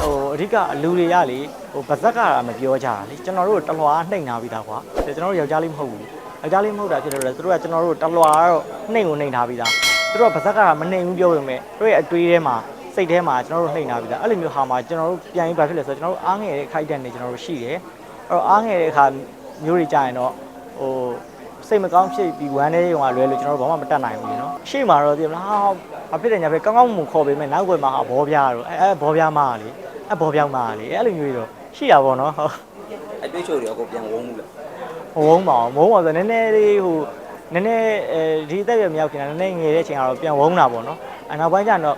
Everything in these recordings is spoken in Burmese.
ဟိုအဓိကလူတွေကလေဟိုဗဇက်ကမပြောကြတာလေကျွန်တော်တို့တလွားနှိမ်နာပြီးသားကွာဒါကျွန်တော်တို့ယောက်ျားလေးမဟုတ်ဘူးယောက်ျားလေးမဟုတ်တာဖြစ်လို့လေသူတို့ကကျွန်တော်တို့တလွားတော့နှိမ်ကိုနှိမ်ထားပြီးသားသူတို့ကဗဇက်ကမနှိမ်ဘူးပြောပေမဲ့တို့ရဲ့အတွေးထဲမှာစိတ်ထဲမှာကျွန်တော်တို့နှိမ်ထားပြီးသားအဲ့လိုမျိုးဟာမှာကျွန်တော်တို့ပြန်ပြီးဘာဖြစ်လဲဆိုတော့ကျွန်တော်တို့အားငယ်တဲ့ခိုက်တဲ့နေကျွန်တော်တို့ရှိတယ်အဲ့တော့အားငယ်တဲ့အခါမျိုးတွေကြာရင်တော့ဟိုစိတ်မကောင်းဖြစ်ပြီးဝမ်းနေရုံကလွဲလို့ကျွန်တော်တို့ဘာမှမတတ်နိုင်ဘူးလေနော်ရှေ့မှာတော့ဒီမလားဟာဘာဖြစ်တယ်ညာပဲကောင်းကောင်းမွန်ခေါ်ပေးမယ်နောက်ွယ်မှာဟာဘောပြားတော့အဲအဲဘောပြားမလေ အဲဘောပြောင်းမလေအဲ့လိုမျိုးတွေတော့ရှိတာပေါ့နော်ဟုတ်အတွေ့အချိုတွေအကုန်ပြန်ဝုန်းမှုလားမဝုန်းပါဘူးမဝုန်းပါဆိုနည်းနည်းလေးဟိုနည်းနည်းအဲဒီအသက်ရွယ်မရောက်ခင်ကနည်းနည်းငယ်တဲ့အချိန်ကတော့ပြန်ဝုန်းတာပေါ့နော်အနောက်ပိုင်းကျတော့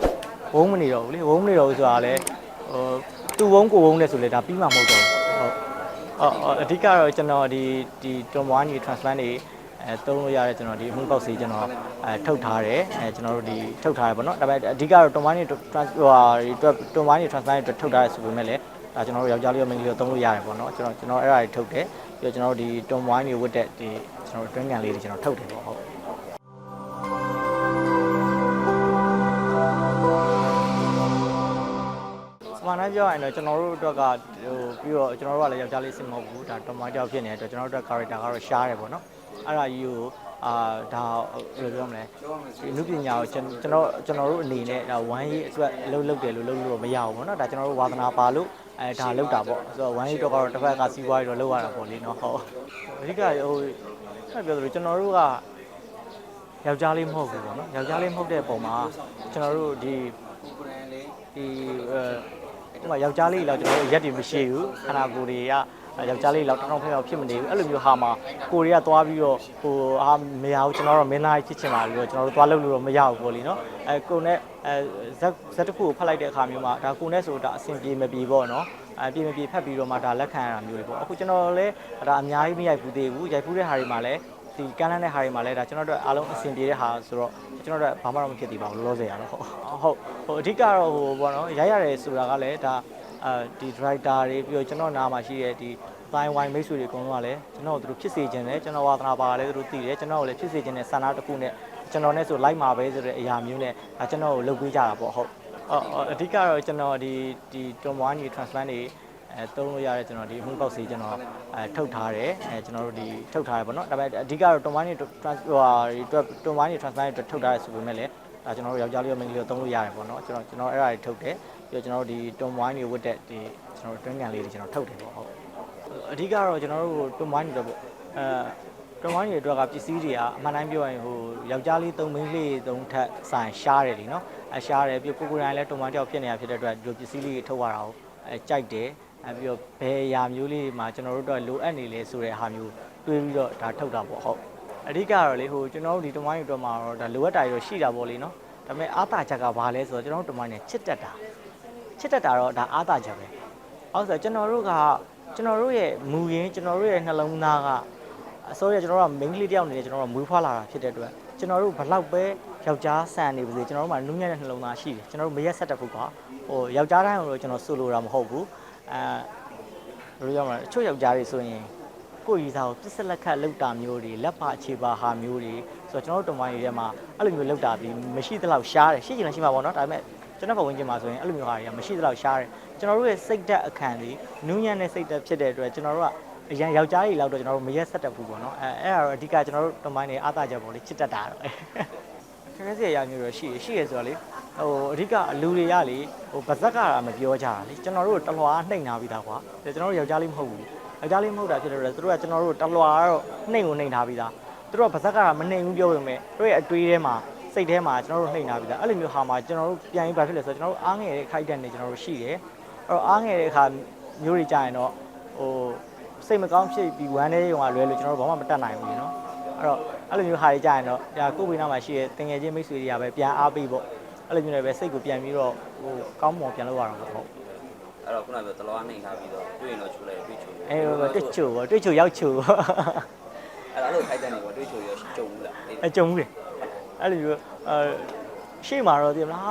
ဝုန်းမနေတော့ဘူးလေဝုန်းမနေတော့ဘူးဆိုတာလည်းဟိုသူ့ဝုန်းကိုဝုန်းလဲဆိုလေဒါပြီးမှမဟုတ်တော့ဘူးဟုတ်အော်အော်အဓိကတော့ကျွန်တော်ဒီဒီ Tomwani transplant တွေ အဲသုံးလို့ရတဲ့ကျွန်တော်ဒီအမှုပေါက်စီကျွန်တော်အဲထုတ်ထားတယ်အဲကျွန်တော်တို့ဒီထုတ်ထားတယ်ပေါ့နော်ဒါပေမဲ့အဓိကတော့ Tomwani trans ဟိုဟာဒီ Tomwani transplant တွေထုတ်ထားတယ်ဆိုပေမဲ့လည်းဒါကျွန်တော်တို့ယောက်ျားလေးရောမိန်းကလေးရောသုံးလို့ရတယ်ပေါ့နော်ကျွန်တော်ကျွန်တော်အဲ့ဒါတွေထုတ်တယ်ပြီးတော့ကျွန်တော်တို့ဒီ Tomwani ဝတ်တဲ့ဒီကျွန်တော်တို့တွင်းကန်လေးတွေကျွန်တော်ထုတ်တယ်ပေါ့ဟုတ်စမန်တိုင်းပြောရရင်တော့ကျွန်တော်တို့အတွက်ကဟိုပြီးတော့ကျွန်တော်တို့ကလည်းယောက်ျားလေးစစ်မဟုတ်ဘူးဒါတော်မကြောက်ဖြစ်နေတဲ့အတွက်ကျွန်တော်တို့အတွက် character ကတော့ရှားတယ်ပေါ့နော် အဲ့ဒါကြီးကိုအာဒါဘယ်လိုပြောမလဲဒီအမှုပညာကိုကျွန်ကျွန်တော်ကျွန်တော်တို့အနေနဲ့ဒါဝမ်းရေးအတွက်အလုပ်လုပ်တယ်လို့လုပ်လို့တော့မရဘူးပေါ့နော်ဒါကျွန်တော်တို့ဝါသနာပါလို့အဲဒါလုပ်တာပေါ့ဆိုတော့ဝမ်းရေးတော့ကတော့တစ်ဖက်ကစီးပွားရေးတော့လုပ်ရတာပေါ့လေနော်ဟုတ်အဓိကဟိုဆက်ပြောသလိုကျွန်တော်တို့ကယောက်ျားလေးမဟုတ်ဘူးပေါ့နော်ယောက်ျားလေးမဟုတ်တဲ့ပုံမှာကျွန်တော်တို့ဒီဒီအဲဟိုမှာယောက်ျားလေးလောက်ကျွန်တော်တို့ရက်တွေမရှိဘူးခန္ဓာကိုယ်တွေက ယောက်ျားလေးလောက်တောင်းတောင်းဖျောက်ဖြစ်မနေဘူးအဲ့လိုမျိုးဟာမှာကိုယ်တွေကသွားပြီးတော့ဟိုအာမရဘူးကျွန်တော်တို့မင်းသားကြီးဖြစ်ချင်ပါလို့ကျွန်တော်တို့သွားလုပ်လို့တော့မရဘူးပေါ့လीနော်အဲကိုနဲ့အဲဇက်ဇက်တစ်ခုကိုဖတ်လိုက်တဲ့အခါမျိုးမှာဒါကိုနဲ့ဆိုတာအဆင်ပြေမပြေပေါ့နော်အဲပြေမပြေဖတ်ပြီးတော့မှဒါလက်ခံရတာမျိုးတွေပေါ့အခုကျွန်တော်လည်းဒါအများကြီးမရိုက်ဘူးသေးဘူးရိုက်ဘူးတဲ့ဟာတွေမှာလည်းဒီကန်းလန်းတဲ့ဟာတွေမှာလည်းဒါကျွန်တော်တို့အားလုံးအဆင်ပြေတဲ့ဟာဆိုတော့ကျွန်တော်တို့ဘာမှတော့မဖြစ်သေးပါဘူးလောလောဆယ်ရတော့ဟုတ်ဟုတ်ဟိုအဓိကတော့ဟိုပေါ့နော်ရိုက်ရတယ်ဆိုတာကလည်းဒါ အဲဒီ director တွေပြီးတော့ကျွန်တော်နားမှာရှိတဲ့ဒီဘိုင်းဝိုင်းမိတ်ဆွေတွေအကုန်လုံးကလည်းကျွန်တော်တို့ဖြစ်စေခြင်းနဲ့ကျွန်တော်ဝါသနာပါကလည်းသူတို့သိတယ်ကျွန်တော်ကိုလည်းဖြစ်စေခြင်းနဲ့ဆန္ဒတစ်ခုနဲ့ကျွန်တော်နဲ့ဆိုလိုက်မှာပဲဆိုတဲ့အရာမျိုးနဲ့ဒါကျွန်တော်ကိုလုပ်ပေးကြတာပေါ့ဟုတ်အော်အဓိကတော့ကျွန်တော်ဒီဒီ Tomwani transplant တွေအဲသုံးလို့ရတဲ့ကျွန်တော်ဒီအမှုပေါက်စီကျွန်တော်အဲထုတ်ထားတယ်အဲကျွန်တော်တို့ဒီထုတ်ထားတယ်ပေါ့နော်ဒါပေမဲ့အဓိကတော့ Tomwani trans ဟိုဟာဒီ Tomwani transplant တွေထုတ်ထားတယ်ဆိုပေမဲ့လည်း ဒါကျွန်တော်တို့ယောက်ျားလေးရောမိန်းကလေးရောသုံးလို့ရတယ်ပေါ့နော်ကျွန်တော်ကျွန်တော်အဲ့ဒါတွေထုတ်တယ်ပြီးတော့ကျွန်တော်တို့ဒီ Tomwani ဝတ်တဲ့ဒီကျွန်တော်တို့တွင်းကန်လေးတွေကျွန်တော်ထုတ်တယ်ပေါ့ဟုတ်အဓိကတော့ကျွန်တော်တို့ Tomwani တော့ပေါ့အဲတွန်းဝိုင်းတွေအတွက်ကပစ္စည်းတွေကအမှန်တိုင်းပြောရင်ဟိုယောက်ျားလေးသုံးမိန်းလေးသုံးထက်ဆိုင်ရှားတယ်လीနော်အရှားတယ်ပြီးကိုကိုရိုင်းလည်းတွန်းဝိုင်းတယောက်ဖြစ်နေတာဖြစ်တဲ့အတွက်ဒီလိုပစ္စည်းလေးတွေထုတ်ရတာကိုအဲကြိုက်တယ်အဲပြီးတော့ဘယ်အရာမျိုးလေးမှာကျွန်တော်တို့တော့လိုအပ်နေလဲဆိုတဲ့ဟာမျိုးတွေးပြီးတော့ဒါထုတ်တာပေါ့ဟုတ် အဓိကတော့လေဟိုကျွန်တော်တို့ဒီတွန်းဝိုင်းတွေအတွက်မှာတော့ဒါလိုအပ်တာရောရှိတာပေါ့လေနော်ဒါပေမဲ့အားတာချက်ကဘာလဲဆိုတော့ကျွန်တော်တို့တွန်းဝိုင်းနဲ့ချစ်တက်တာချစ်တက်တာတော့ဒါအားတာချက်ပဲဟုတ်ဆိုကျွန်တော်တို့ကကျွန်တော်တို့ရဲ့မူရင်းကျွန်တော်တို့ရဲ့နှလုံးသားကအစိုးရကျွန်တော်တို့ကမိန်းကလေးတယောက်အနေနဲ့ကျွန်တော်တို့မွေးဖွားလာတာဖြစ်တဲ့အတွက်ကျွန်တော်တို့ဘလောက်ပဲယောက်ျားဆန်နေပါစေကျွန်တော်တို့မှာနူးညံ့တဲ့နှလုံးသားရှိတယ်ကျွန်တော်တို့မရက်ဆက်တတ်ဖို့ကဟိုယောက်ျားတိုင်းကိုကျွန်တော်ဆိုလိုတာမဟုတ်ဘူးအဲဘယ်လိုပြောမလဲအချို့ယောက်ျားတွေဆိုရင် ကိုယ်ရည်စားကိုပြစ်စက်လက်ခတ်လောက်တာမျိုးတွေလက်ပါအခြေပါဟာမျိုးတွေဆိုတော့ကျွန်တော်တို့တမိုင်းတွေထဲမှာအဲ့လိုမျိုးလောက်တာပြီးမရှိသလောက်ရှားတယ်ရှိချင်လည်းရှိမှာပေါ့နော်ဒါပေမဲ့ကျွန်တော်ဘဝင်ကျင်မှာဆိုရင်အဲ့လိုမျိုးဟာတွေကမရှိသလောက်ရှားတယ်ကျွန်တော်တို့ရဲ့စိတ်ဓာတ်အခန့်လေးနူးညံ့တဲ့စိတ်ဓာတ်ဖြစ်တဲ့အတွက်ကျွန်တော်တို့ကအရင်ယောက်ျားကြီးလောက်တော့ကျွန်တော်တို့မရက်ဆက်တတ်ဘူးပေါ့နော်အဲအဲ့ဒါတော့အဓိကကျွန်တော်တို့တမိုင်းနေအားသာချက်ပေါ့လေချစ်တတ်တာတော့ခက်ခဲစရာအရာမျိုးတော့ရှိရရှိရဆိုတော့လေဟိုအဓိကလူတွေကလေဟိုဗဇက်ကမပြောကြတာလေကျွန်တော်တို့တလွာနှိမ်နာပြီးသားကွာကျွန်တော်တို့ယောက်ျားလေးမဟုတ်ဘူး ယောက်ျားလေးမဟုတ်တာဖြစ်လို့လေသူတို့ကကျွန်တော်တို့တလွာတော့နှိမ်ကိုနှိမ်ထားပြီးသားသူတို့ကဗဇက်ကမနှိမ်ဘူးပြောပေမဲ့တို့ရဲ့အတွေးထဲမှာစိတ်ထဲမှာကျွန်တော်တို့နှိမ်နာပြီးသားအဲ့လိုမျိုးဟာမှာကျွန်တော်တို့ပြန်ပြီးဘာဖြစ်လဲဆိုတော့ကျွန်တော်တို့အားငယ်တဲ့ခိုက်တဲ့နေကျွန်တော်တို့ရှိတယ်အဲ့တော့အားငယ်တဲ့အခါမျိုးတွေကြာရင်တော့ဟိုစိတ်မကောင်းဖြစ်ပြီးဝမ်းနေရုံကလွဲလို့ကျွန်တော်တို့ဘာမှမတတ်နိုင်ဘူးလေနော်အဲ့တော့အဲ့လိုမျိုးဟာတွေကြာရင်တော့ဒါကိုယ်ဝိနာမှာရှိတဲ့တင်ငယ်ချင်းမိတ်ဆွေတွေကပဲပြန်အားပေးပေါ့အဲ့လိုမျိုးလည်းပဲစိတ်ကိုပြန်ပြီးတော့ဟိုကောင်းမွန်ပြန်လုပ်ရတာပေါ့ဟုတ် အဲ့တော့ခုနကပြောတလောနေထားပြီးတော့တွေ့ရင်တော့ချိုးလိုက်တွေ့ချိုးအဲဟိုတွေ့ချိုပေါ့တွေ့ချိုရောက်ချိုပေါ့အဲ့လိုခိုက်တဲ့နေပေါ့တွေ့ချိုရောကြုံဘူးလားအကြုံဘူးလေအဲ့လိုမျိုးအဲရှေ့မှာတော့ဒီမလား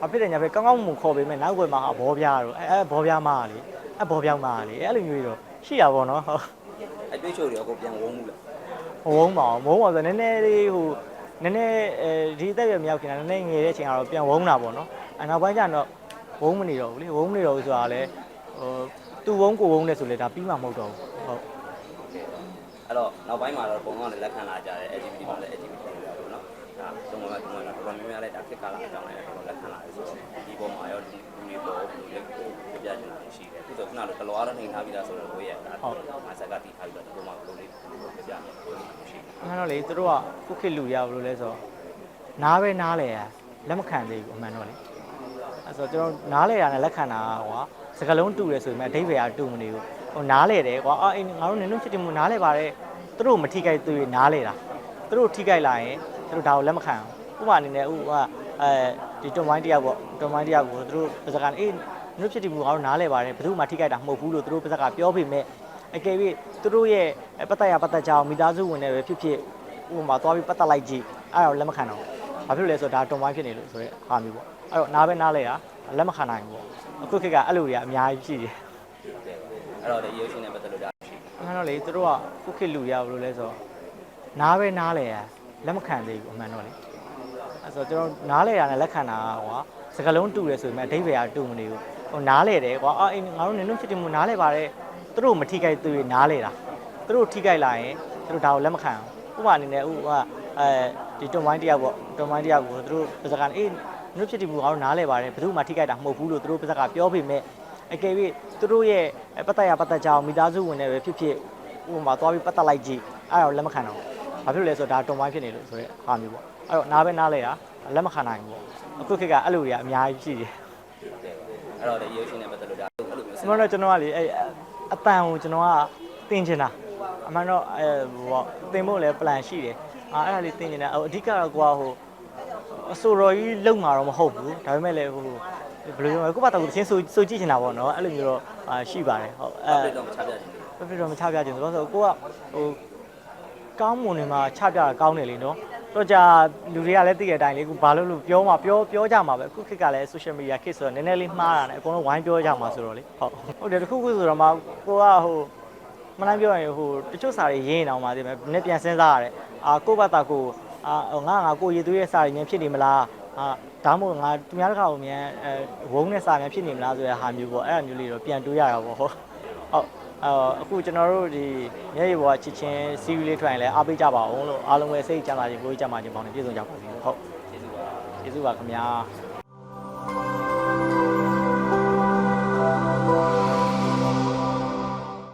ဘာဖြစ်တယ်ညာပဲကောင်းကောင်းမွန်ခေါ်ပေးမယ်နောက်ွယ်မှာဟာဘောပြားတော့အဲအဲဘောပြားမလေအဲဘောပြောင်းမလေအဲ့လိုမျိုးတွေတော့ရှိတာပေါ့နော်ဟုတ်အတွေ့အချိုတွေအကုန်ပြန်ဝုန်းမှုလားမဝုန်းပါဘူးမဝုန်းပါဆိုနည်းနည်းလေးဟိုနည်းနည်းအဲဒီအသက်ရွယ်မရောက်ခင်ကနည်းနည်းငယ်တဲ့အချိန်ကတော့ပြန်ဝုန်းတာပေါ့နော်အနောက်ပိုင်းကျတော့ ဝဝုန်းမနေတော့ဘူးလေဝုန်းမနေတော့ဘူးဆိုတာလည်းဟိုသူ့ဝုန်းကိုဝုန်းနဲ့ဆိုလေဒါပြီးမှမဟုတ်တော့ဘူးဟုတ်အဲ့တော့နောက်ပိုင်းမှာတော့ပုံကောင်လည်းလက်ခံလာကြတယ် LGBT မှာလည်း LGBT တွေပေါ့နော်ဒါသုံးပါးသုံးပါးတော့တော်တော်များများလည်းဒါခက်ကာလာအကြောင်းလည်းတော်တော်လက်ခံလာတယ်ဆိုတော့ဒီပုံမှာရောဒီလူတွေပေါ်ဘယ်လိုလဲကိုပြပြချင်တာရှိတယ်အခုဆိုခုနကတလောအားတော့နေထားပြီးသားဆိုတော့ကိုယ့်ရဲ့ဒါငါဆက်ကတီးထားပြီးတော့ဒီပုံမှာဘယ်လိုလေးပြပြချင်တာရှိတယ်အမှန်တော့လေသူတို့ကခုခေတ်လူရဘယ်လိုလဲဆိုတော့နားပဲနားလေရလက်မခံသေးဘူးအမှန်တော့လေ အဲ့ဆိုကျွန်တော်နားလေရနဲ့လက်ခံတာကွာစကလုံးတူတယ်ဆိုပေမဲ့အဓိပ္ပာယ်ကတူမနေဘူးဟိုနားလေတယ်ကွာအော်အေးငါတို့နင်တို့ဖြစ်တယ်မို့နားလေပါတယ်သူတို့မထိခိုက်သူတွေနားလေတာသူတို့ထိခိုက်လာရင်သူတို့ဒါကိုလက်မခံဘူးဥပမာအနေနဲ့ဥပမာအဲဒီတွန်ဝိုင်းတယောက်ပေါ့တွန်ဝိုင်းတယောက်ကိုသူတို့ပစကန်အေးနင်တို့ဖြစ်တယ်မို့ငါတို့နားလေပါတယ်ဘယ်သူမှထိခိုက်တာမဟုတ်ဘူးလို့သူတို့ပစကပြောပေမဲ့အကယ်၍သူတို့ရဲ့ပတ်သက်ရပတ်သက်ကြောင်မိသားစုဝင်တွေပဲဖြစ်ဖြစ်ဥပမာသွားပြီးပတ်သက်လိုက်ကြည့်အဲ့ဒါကိုလက်မခံတော့ဘူးဘာဖြစ်လို့လဲဆိုတော့ဒါတွန်ဝိုင်းဖြစ်နေလို့ဆိုရဲဟာမျိုးပေါ့ အဲ့တော့နားပဲနားလဲရလက်မခံနိုင်ဘူးပေါ့အခုခေတ်ကအဲ့လိုတွေကအများကြီးရှိတယ်အဲ့တော့ဒီရုပ်ရှင်နဲ့ပတ်သက်လို့ဒါရှိတယ်အမှန်တော့လေသူတို့ကခုခေတ်လူရဘယ်လိုလဲဆိုတော့နားပဲနားလဲရလက်မခံသေးဘူးအမှန်တော့လေအဲ့ဆိုကျွန်တော်နားလဲရနဲ့လက်ခံတာကွာစကလုံးတူတယ်ဆိုပေမဲ့အဓိပ္ပာယ်ကတူမနေဘူးဟိုနားလဲတယ်ကွာအော်အေးငါတို့နင်တို့ဖြစ်တယ်မို့နားလဲပါတယ်သူတို့မထိခိုက်သူတွေနားလဲတာသူတို့ထိခိုက်လာရင်သူတို့ဒါကိုလက်မခံဘူးဥပမာအနေနဲ့ဥပမာအဲဒီတွန်ဝိုင်းတယောက်ပေါ့တွန်ဝိုင်းတယောက်ကိုသူတို့ပစကန်အေး နင်တို့ဖြစ်တယ်မို့ငါတို့နားလဲပါတယ်ဘယ်သူမှထိခိုက်တာမဟုတ်ဘူးလို့သူတို့ပစကပြောပေမဲ့အကယ်၍သူတို့ရဲ့ပတ်သက်ရပတ်သက်ကြောင်မိသားစုဝင်တွေပဲဖြစ်ဖြစ်ဥပမာသွားပြီးပတ်သက်လိုက်ကြည့်အဲ့ဒါကိုလက်မခံတော့ဘူးဘာဖြစ်လို့လဲဆိုတော့ဒါတွန်ဝိုင်းဖြစ်နေလို့ဆိုရဲဟာမျိုးပေါ့အဲ့တော့နားပဲနားလဲရလက်မခံနိုင်ဘူးပေါ့အခုခေတ်ကအဲ့လိုတွေကအများကြီးရှိတယ်အဲ့တော့ဒီရုပ်ရှင်နဲ့ပတ်သက်လို့ဒါအဲ့လိုမျိုးအမှန်တော့ကျွန်တော်ကလေအဲ့အတန်ကိုကျွန်တော်ကတင်ချင်တာအမှန်တော့အဲဟိုပေါ့တင်ဖို့လည်း plan ရှိတယ်အာအဲ့ဒါလေးတင်ချင်တာအဓိကတော့ကိုကဟို အဆိုတော်ကြီးလုံမှာတော့မဟုတ်ဘူးဒါပေမဲ့လည်းဟိုဘယ်လိုပြောမလဲကိုယ့်ဘာသာကိုယ်ချင်းဆိုဆိုကြည့်ချင်တာပေါ့နော်အဲ့လိုမျိုးတော့အာရှိပါတယ်ဟုတ်အဲအဲ့တော့မချပြချင်ဘူးပြပြတော့မချပြချင်ဘူးဆိုတော့ကိုကဟိုကောင်းမွန်နေမှာချပြတာကောင်းတယ်လေနော်တော့ကြာလူတွေကလည်းသိတဲ့အတိုင်းလေအခုဘာလို့လို့ပြောမှာပြောပြောကြမှာပဲအခုခေတ်ကလည်း social media ခေတ်ဆိုတော့နည်းနည်းလေးမှားတာနဲ့အကုန်လုံးဝိုင်းပြောကြမှာဆိုတော့လေဟုတ်ဟုတ်တယ်တခုခုဆိုတော့မှကိုကဟိုမနိုင်ပြောရင်ဟိုတချို့စာတွေရင်းနေအောင်ပါသေးမယ်နည်းပြန်စဉ်းစားရတယ်အာကိုယ့်ဘာသာကို အာငါငါကိုရည်သွေးရဲ့စာတွေမြန်ဖြစ်နေမလားအာဒါမှမဟုတ်ငါသူများတစ်ခါကိုမြန်အဲဝုန်းနဲ့စာမြန်ဖြစ်နေမလားဆိုတဲ့ဟာမျိုးပေါ့အဲ့ဒါမျိုးလေးတော့ပြန်တွေးရတာပေါ့ဟုတ်ဟုတ်အော်အခုကျွန်တော်တို့ဒီမျက်ရည်ပေါ်ကချစ်ချင်းစီးရီးလေးထွက်ရင်လည်းအားပေးကြပါအောင်လို့အားလုံးပဲစိတ်ကြမ်းသာခြင်းကိုယ်ကြီးကြမ်းပါခြင်းပေါင်းနဲ့ပြည့်စုံကြပါစေလို့ဟုတ်ကျေးဇူးပါကျေးဇူးပါခင်ဗျာ